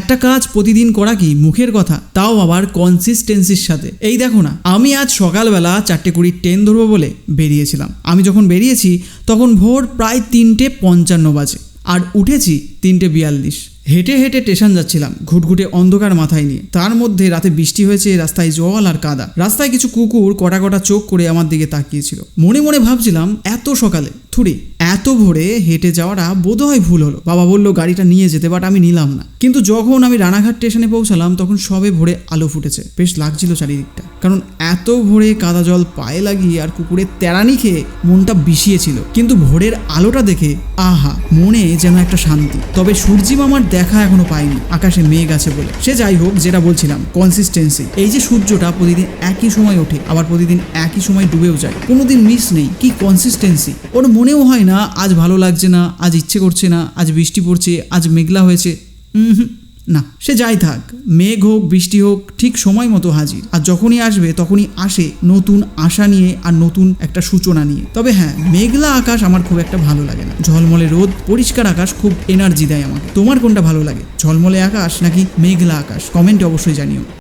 একটা কাজ প্রতিদিন করা কি মুখের কথা? তাও আবার কনসিস্টেন্সির সাথে। এই দেখো না, আমি আজ সকালবেলা চারটে কুড়ি ট্রেন ধরবো বলে বেরিয়েছিলাম। আমি যখন বেরিয়েছি, তখন ভোর প্রায় তিনটে পঞ্চান্ন বাজে। আর উঠেছি তিনটে বিয়াল্লিশ। হেঁটে হেঁটে স্টেশন যাচ্ছিলাম, ঘুটঘুটে অন্ধকার মাথায় নিয়ে। তার মধ্যে রাতে বৃষ্টি হয়েছে, রাস্তায় জল আর কাদা। রাস্তায় কিছু কুকুর কটা কটা চোখ করে আমার দিকে তাকিয়েছিল। মনে মনে ভাবছিলাম, এত সকালে থুড়ি এত ভোরে হেঁটে যাওয়াটা বোধহয় ভুল হলো। বাবা বলল, গাড়িটা নিয়ে যেতে বাট আমি নিলাম না। কিন্তু যখন আমি রানাঘাট স্টেশনে পৌঁছালাম, তখন সবে ভোরে আলো ফুটেছে। বেশ লাগছিল চারিদিকটা। কারণ এত ভোরে কাদা জল পায়ে লাগিয়ে আর কুকুরের তেরানি খেয়ে মনটা বিষিয়েছিল। কিন্তু ভোরের আলোটা দেখে আহা মনে যেন একটা শান্তি। তবে সূর্যি মামার দেখা এখনও পায়নি। আকাশে মেঘ আছে বলে। সে যাই হোক যেটা বলছিলাম কনসিস্টেন্সি এই যে সূর্যটা প্রতিদিন একই সময় ওঠে আবার প্রতিদিন একই সময় ডুবেও যায়। কোনোদিন মিস নেই। কি কনসিস্টেন্সি ওর মনেও হয় না আজ ভালো লাগছে না আজ ইচ্ছে করছে না আজ বৃষ্টি পড়ছে আজ মেঘলা হয়েছে। হুম, না, সে যাই থাক, মেঘ হোক, বৃষ্টি হোক, ঠিক সময় মতো হাজির। আর যখনই আসবে, তখনই আসে নতুন আশা নিয়ে আর নতুন একটা সূচনা নিয়ে। তবে হ্যাঁ মেঘলা আকাশ আমার খুব একটা ভালো লাগে না। ঝলমলে রোদ, পরিষ্কার আকাশ খুব এনার্জি দেয় আমাকে। তোমার কোনটা ভালো লাগে? ঝলমলে আকাশ নাকি মেঘলা আকাশ? কমেন্টে অবশ্যই জানিও।